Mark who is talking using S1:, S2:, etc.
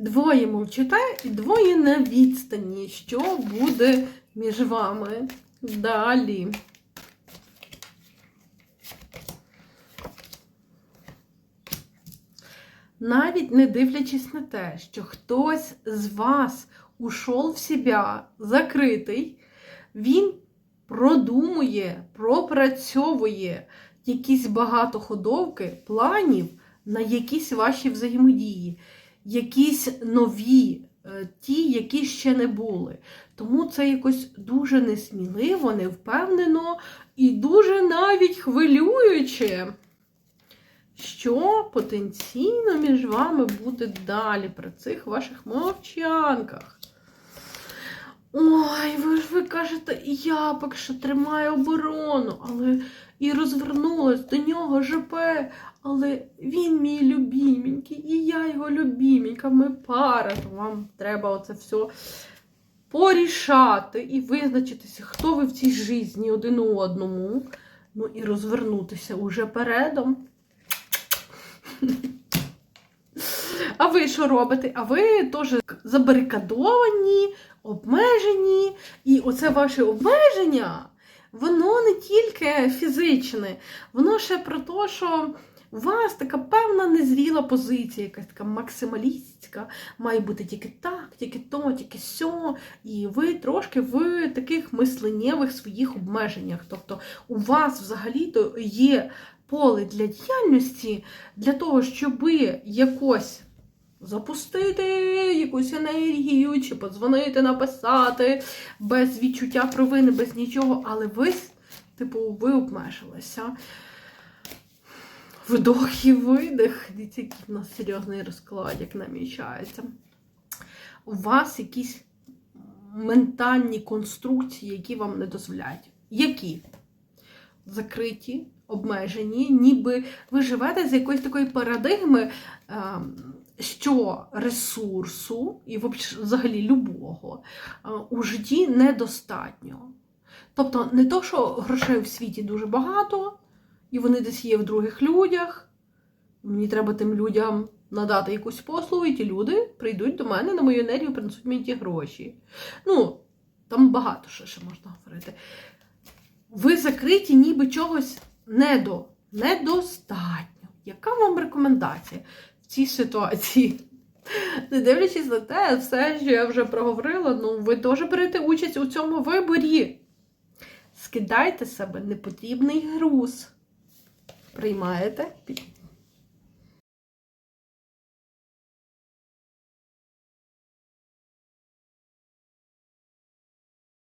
S1: Двоє мовчите і двоє на відстані. Що буде між вами далі? Навіть не дивлячись на те, що хтось з вас ушов в себе закритий, він продумує, пропрацьовує якісь багатоходовки планів на якісь ваші взаємодії, якісь нові, е, ті, які ще не були. Тому це якось дуже несміливо, невпевнено і дуже навіть хвилююче. Що потенційно між вами буде далі при цих ваших мовчанках? Ой, ви ж ви кажете, я поки що тримаю оборону, але і розвернулась до нього ЖП, але він мій любіменький, і я його любіменька, ми пара. То вам треба оце все порішати і визначитися, хто ви в цій житті один у одному. Ну і розвернутися уже передом. А ви що робите? А ви теж забарикадовані, обмежені. І оце ваше обмеження, воно не тільки фізичне, воно ще про те, що у вас така певна незріла позиція, якась така максималістська, має бути тільки так, тільки то, тільки сьо. І ви трошки в таких мисленнєвих своїх обмеженнях. Тобто у вас взагалі-то є поле для діяльності для того, щоб якось запустити якусь енергію, чи подзвонити, написати, без відчуття провини, без нічого, але ви, типу, ви обмежилися. Вдох і видих. Дивіться, який в нас серйозний розклад, як намічається. У вас якісь ментальні конструкції, які вам не дозволяють. Які? Закриті, обмежені, ніби ви живете з якоїсь такої парадигми, ем, що ресурсу, і взагалі любого, е, у житті недостатньо. Тобто, не то, що грошей в світі дуже багато, і вони десь є в других людях. Мені треба тим людям надати якусь послугу, і ті люди прийдуть до мене на мою енергію, принесуть мені ті гроші. Ну, там багато що ще можна говорити. Ви закриті, ніби чогось недо, недостатньо. Яка вам рекомендація в цій ситуації? Не дивлячись на те, все, що я вже проговорила, ну ви теж берете участь у цьому виборі. Скидайте себе непотрібний груз. Приймаєте